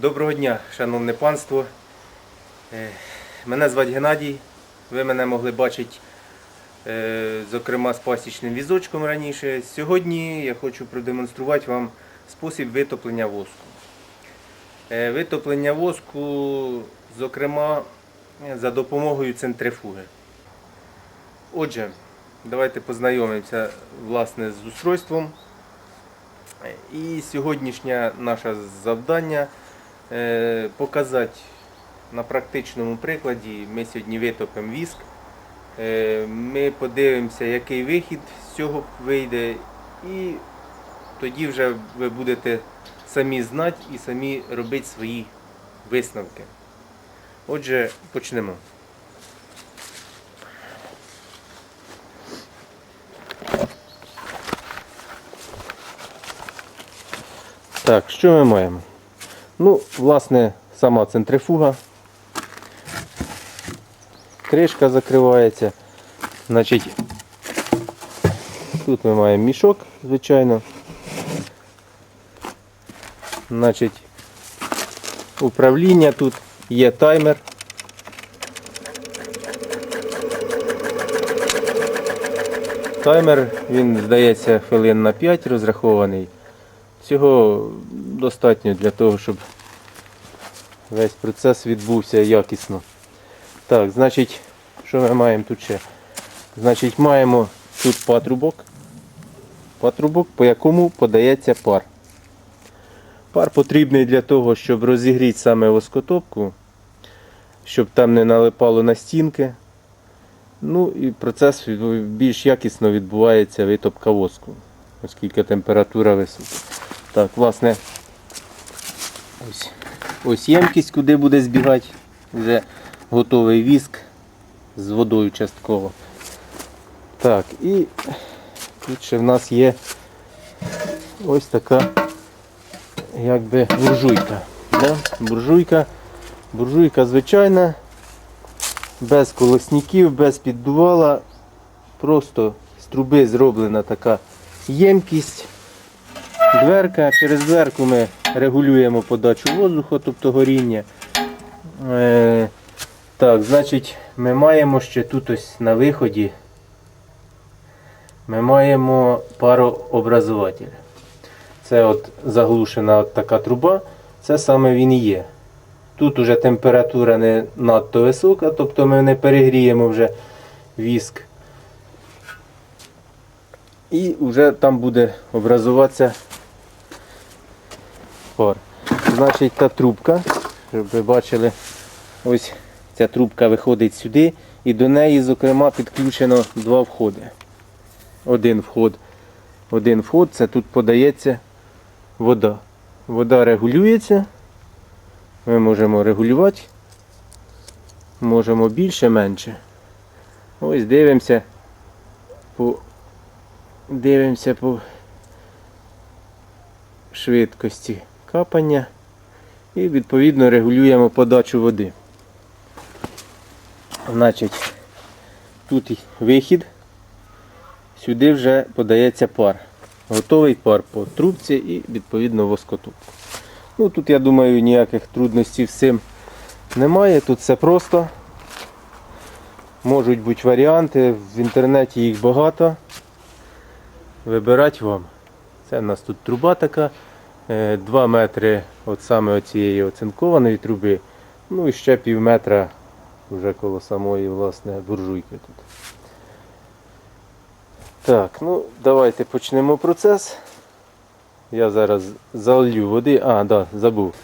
Доброго дня, шановне панство. Е, Мене звати Геннадій. Ви мене могли бачити, е, зокрема, з пасічним візочком раніше. Сьогодні я хочу продемонструвати вам спосіб витоплення воску. Е, Витоплення воску, зокрема, за допомогою центрифуги. Отже, давайте познайомимося власне з устройством. І сьогоднішнє наше завдання показати на практичному прикладі. Ми сьогодні витопимо віск. Е, Ми подивимося, який вихід з цього вийде, і тоді вже ви будете самі знати і самі робити свої висновки. Отже, почнемо. Так, що ми маємо? Ну, власне, сама центрифуга. Кришка закривається. Значить, тут ми маємо мішок, звичайно. Значить, управління тут є таймер. Таймер, він, здається, хвилин на 5 розрахований. Цього достатньо для того, щоб весь процес відбувся якісно. Так, значить, що ми маємо тут ще? Значить, маємо тут патрубок. Патрубок, по якому подається пар. Пар потрібний для того, щоб розігріти саме воскотопку, щоб там не налипало на стінки. Ну і процес більш якісно відбувається витопка воску, оскільки температура висока. Так, власне, ось, ось ємкість, куди буде збігати вже готовий віск з водою частково. Так, і тут ще в нас є ось така якби буржуйка. Да? Буржуйка, буржуйка звичайна, без колосніків, без піддувала, просто з труби зроблена така ємкість. Дверка. Через дверку ми регулюємо подачу воздуху, тобто горіння. Е, так, значить, ми маємо ще тут ось на виході. Ми маємо парообразователь. Це от заглушена от така труба, це саме він і є. Тут уже температура не надто висока, тобто ми не перегріємо вже віск. І вже там буде образуватися пар. Значить, та трубка, щоб ви бачили, ось ця трубка виходить сюди, і до неї, зокрема, підключено два входи. Один вход. Один вход, це тут подається вода. Вода регулюється. Ми можемо регулювати. Можемо більше, менше. Ось дивимося по дивимося по швидкості капання і відповідно регулюємо подачу води. Значить, тут вихід, сюди вже подається пар. Готовий пар по трубці і відповідно воскотопку. Ну тут я думаю ніяких трудностей з цим немає. Тут все просто. Можуть бути варіанти, в інтернеті їх багато. Вибирати вам. Це в нас тут труба така. 2 метри от саме оцієї оцинкованої труби. Ну і ще пів метра вже коло самої власне буржуйки тут. Так, ну давайте почнемо процес. Я зараз залью води. А, да, забув.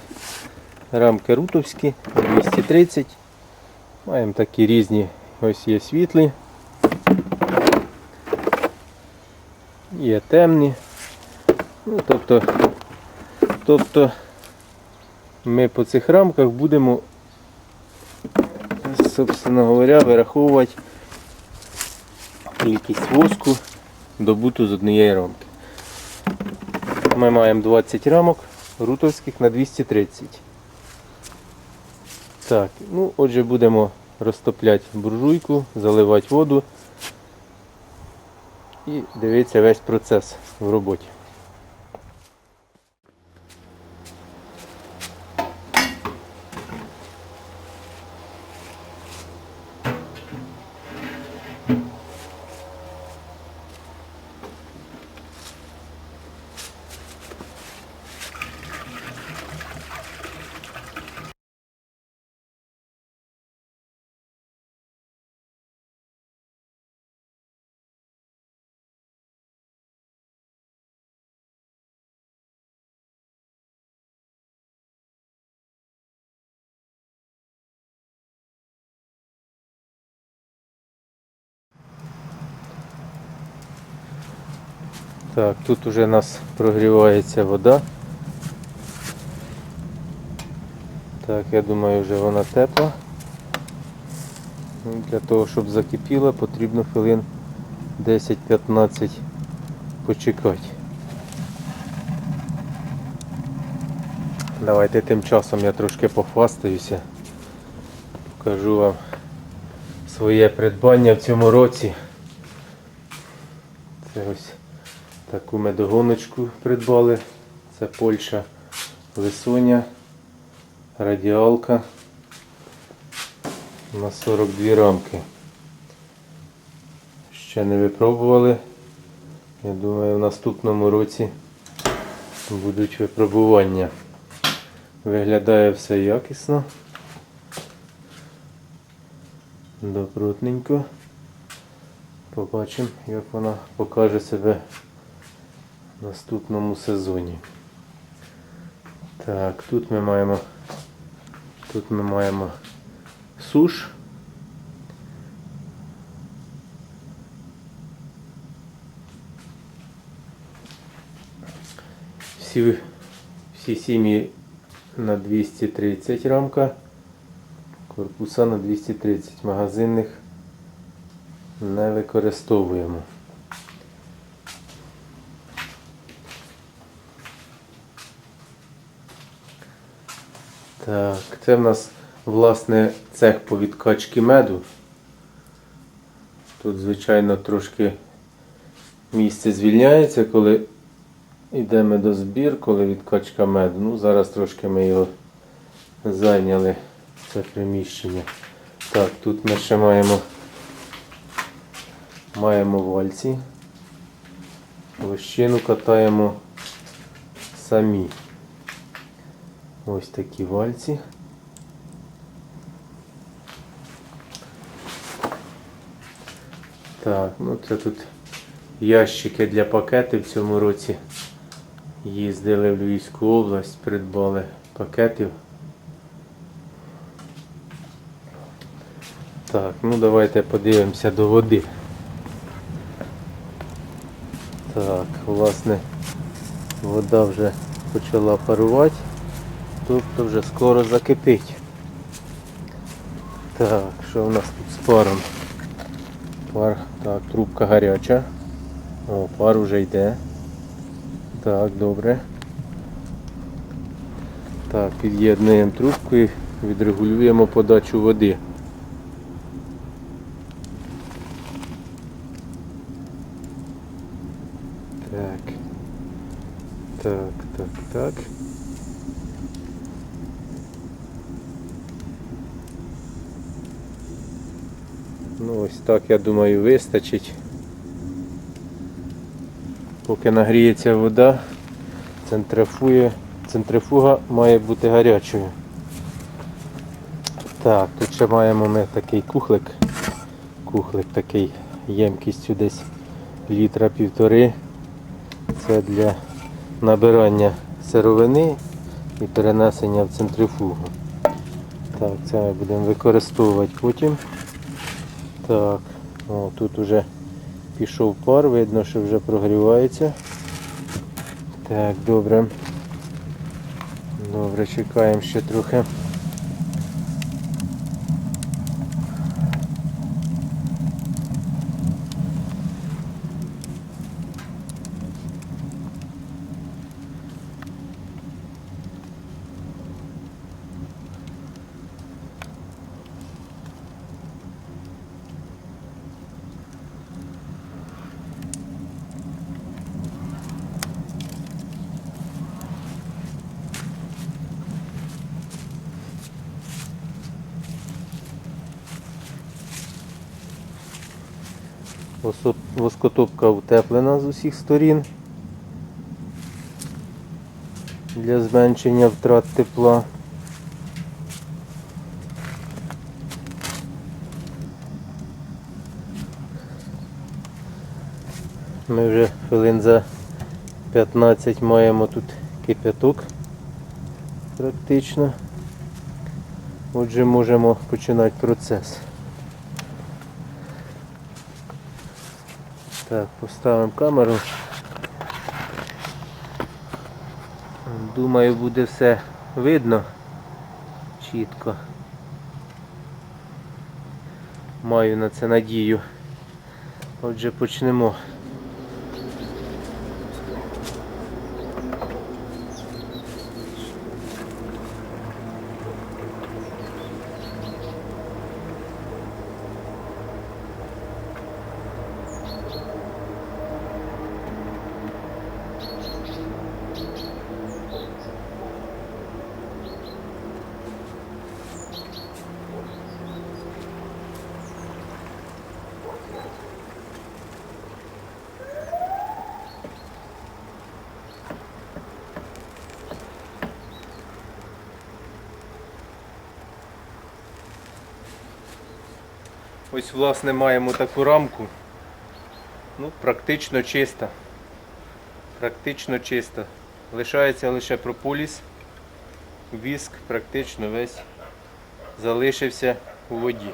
Рамки рутовські 230. Маємо такі різні, ось є світлі. Є темні. Ну, тобто, тобто ми по цих рамках будемо, собственно говоря, вираховувати кількість воску добуту з однієї рамки. Ми маємо 20 рамок рутовських на 230. Так, ну отже будемо розтопляти буржуйку, заливати воду і дивитися весь процес в роботі. Так, тут уже у нас прогрівається вода. Так, я думаю, вже вона тепла. Ну, Для того, щоб закипіла, потрібно хвилин 10-15 почекати. Давайте тим часом я трошки похвастаюся. Покажу вам своє придбання в цьому році. Це ось таку медогоночку придбали. Це Польща Лисоня, радіалка на 42 рамки. Ще не випробували. Я думаю, в наступному році будуть випробування. Виглядає все якісно. Добротненько. Побачимо, як вона покаже себе наступному сезоні. Так, тут ми маємо тут ми маємо суш. Всі, всі сім'ї на 230 рамка, корпуса на 230 магазинних не використовуємо. Так, це в нас власне цех по відкачці меду. Тут, звичайно, трошки місце звільняється, коли йде медозбір, коли відкачка меду. Ну, зараз трошки ми його зайняли, це приміщення. Так, тут ми ще маємо, маємо вальці. Лощину катаємо самі. Ось такі вальці. Так, ну це тут ящики для пакетів в цьому році. Їздили в Львівську область, придбали пакетів. Так, ну давайте подивимося до води. Так, власне, вода вже почала парувати, тобто вже скоро закипить. Так, що у нас тут з паром? Пар, так, трубка гаряча. О, пар вже йде. Так, добре. Так, під'єднуємо трубку і відрегулюємо подачу води. Так. Так, так, так. Ну ось так, я думаю, вистачить. Поки нагріється вода, центрифує, центрифуга має бути гарячою. Так, тут ще маємо ми такий кухлик. Кухлик такий ємкістю десь літра півтори. Це для набирання сировини і перенесення в центрифугу. Так, це ми будемо використовувати потім. Так, о, тут уже пішов пар, видно, що вже прогрівається. Так, добре. Добре, чекаємо ще трохи. Воскотопка утеплена з усіх сторін для зменшення втрат тепла. Ми вже хвилин за 15 маємо тут кипяток практично. Отже, можемо починати процес. Так, поставимо камеру. Думаю, буде все видно чітко. Маю на це надію. Отже, почнемо. Ось, власне, маємо таку рамку. Ну, практично чиста. Практично чиста. Лишається лише прополіс. Віск практично весь залишився у воді.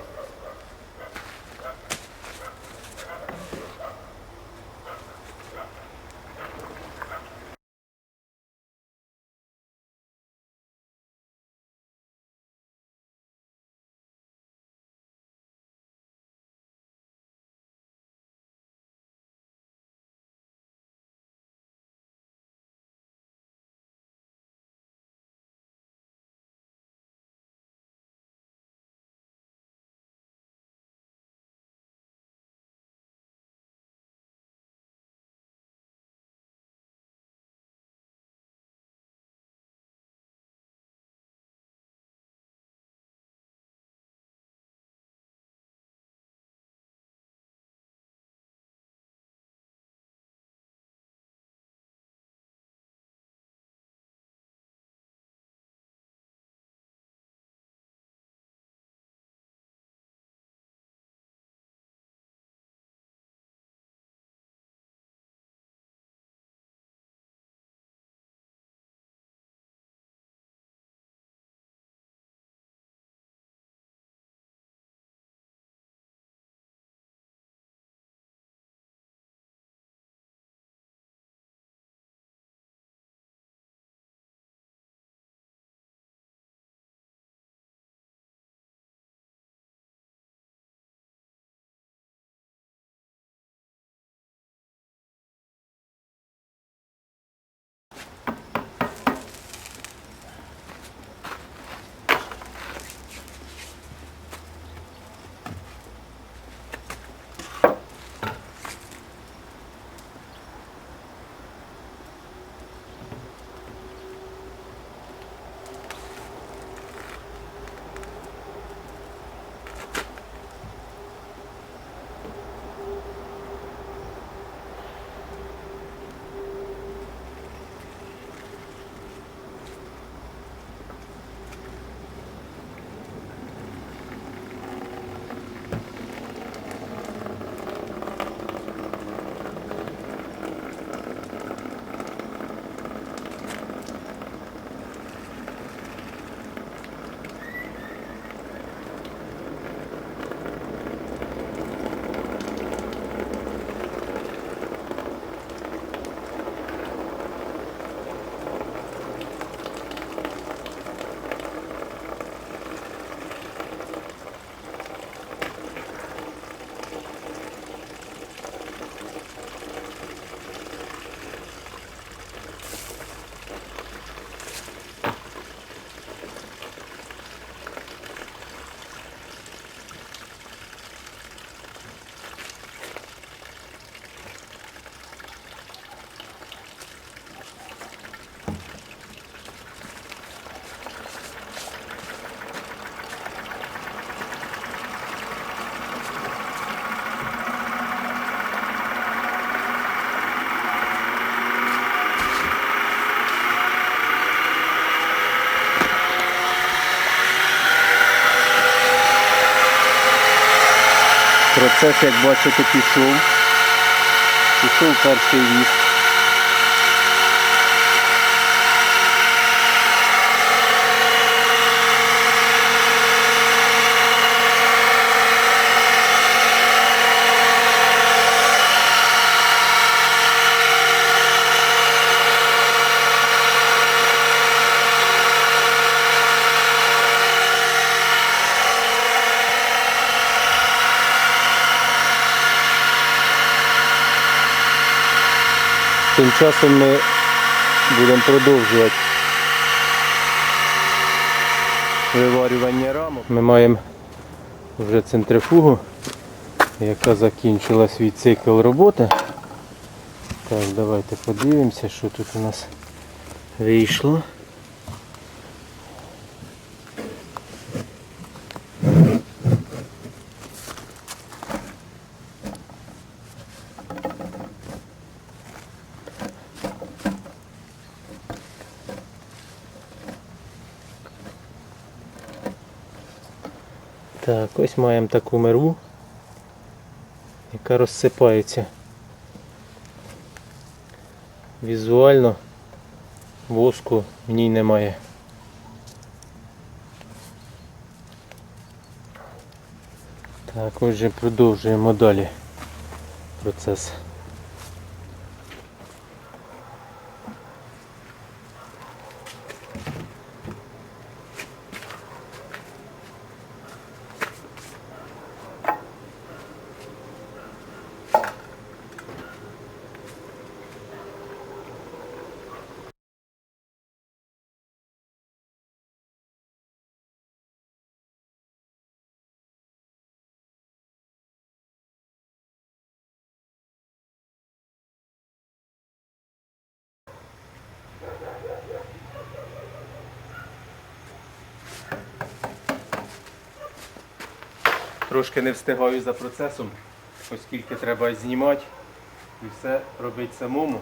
Процес, як бачите, пішов. Пішов перший віз. Тим часом ми будемо продовжувати виварювання рамок. Ми маємо вже центрифугу, яка закінчила свій цикл роботи. Так, давайте подивимося, що тут у нас вийшло. Так, ось маємо таку мерву, яка розсипається. Візуально воску в ній немає. Так, отже продовжуємо далі процес. Трошки не встигаю за процесом, оскільки треба знімати і все робити самому.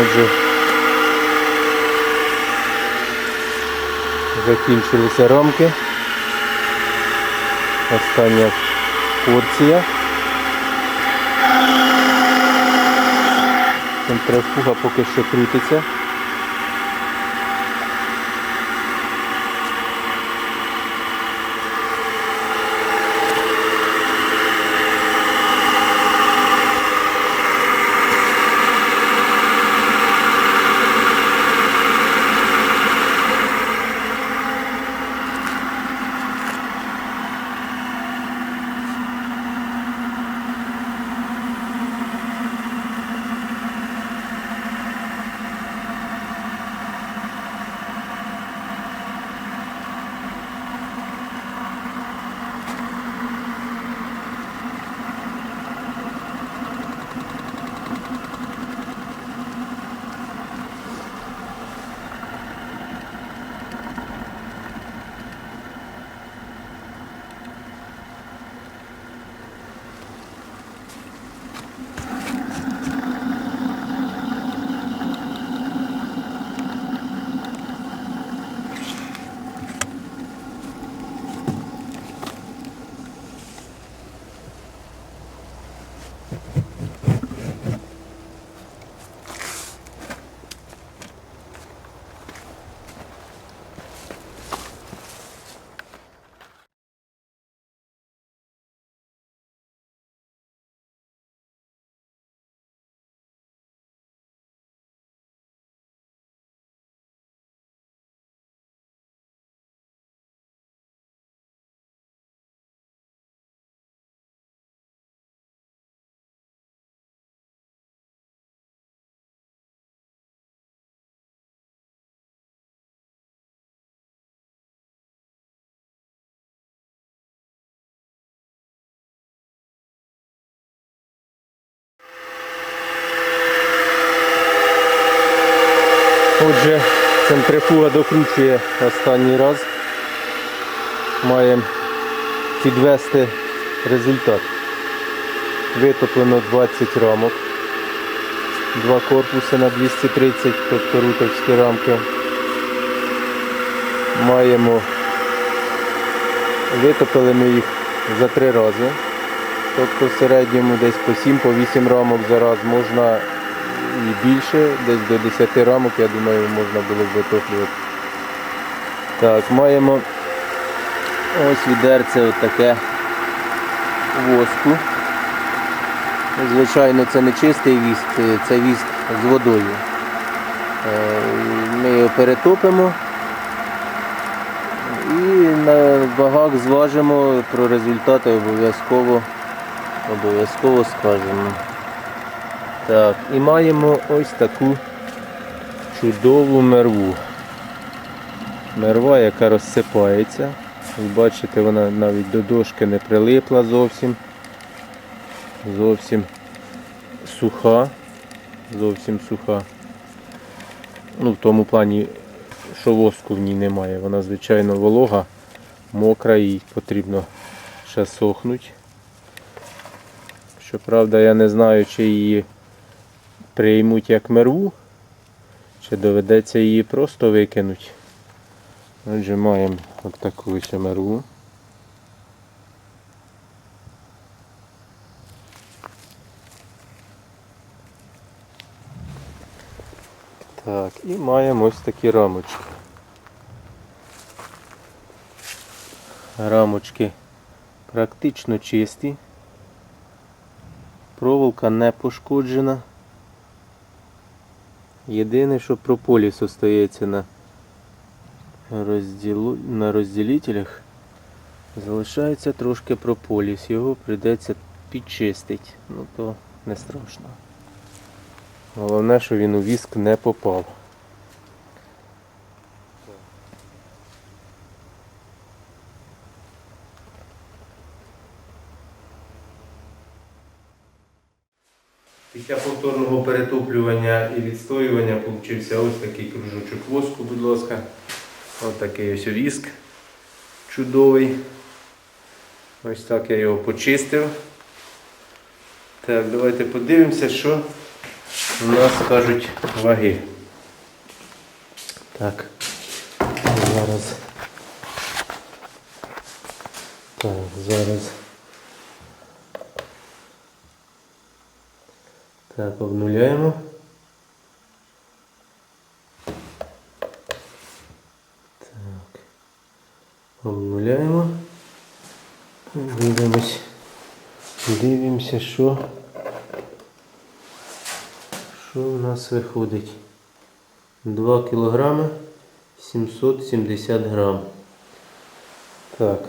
Отже, закінчилися рамки. Остання порція. Центрифуга поки що крутиться. Отже, центрифуга докручує останній раз. Маємо підвести результат. Витоплено 20 рамок. Два корпуси на 230, тобто рутовські рамки. Маємо, витопили ми їх за три рази. Тобто в середньому десь по 7 по 8 рамок за раз можна і більше, десь до 10 рамок, я думаю, можна було б витоплювати. Так, маємо ось відерце отаке воску. Звичайно, це не чистий віск, е, це віск з водою. Е, Ми його перетопимо і на вагах зважимо про результати обов'язково обов'язково скажемо. Так, і маємо ось таку чудову мерву. Мерва, яка розсипається. Бачите, вона навіть до дошки не прилипла зовсім. Зовсім суха. Зовсім суха. Ну, в тому плані, що воску в ній немає. Вона, звичайно, волога, мокра, їй потрібно ще сохнуть. Щоправда, я не знаю, чи її приймуть як мерву, чи доведеться її просто викинути. Отже, маємо от таку ще мерву. Так, і маємо ось такі рамочки. Рамочки практично чисті. Проволока не пошкоджена. Єдине, що прополіс остається на, розділу... на розділителях. Залишається трошки прополіс. Його прийдеться підчистити. Ну то не страшно. Головне, що він у віск не попав. Після повторного перетоплювання і відстоювання получився ось такий кружочок воску, будь ласка. Ось такий ось віск чудовий. Ось так я його почистив. Так, давайте подивимося, що у нас кажуть ваги. Так, зараз. Так, зараз. Так, обнуляємо. Так. Обнуляємо. Дивимось. Дивимося, що. Що у нас виходить? 2 кілограми 770 грам. Так,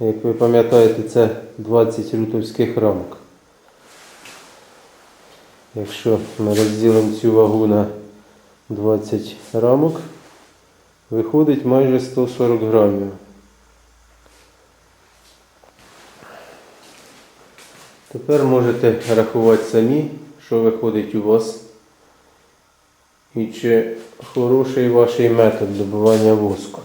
як ви пам'ятаєте, це 20 рутовських рамок. Якщо ми розділимо цю вагу на 20 рамок, виходить майже 140 грамів. Тепер можете рахувати самі, що виходить у вас. І чи хороший ваш метод добування воску.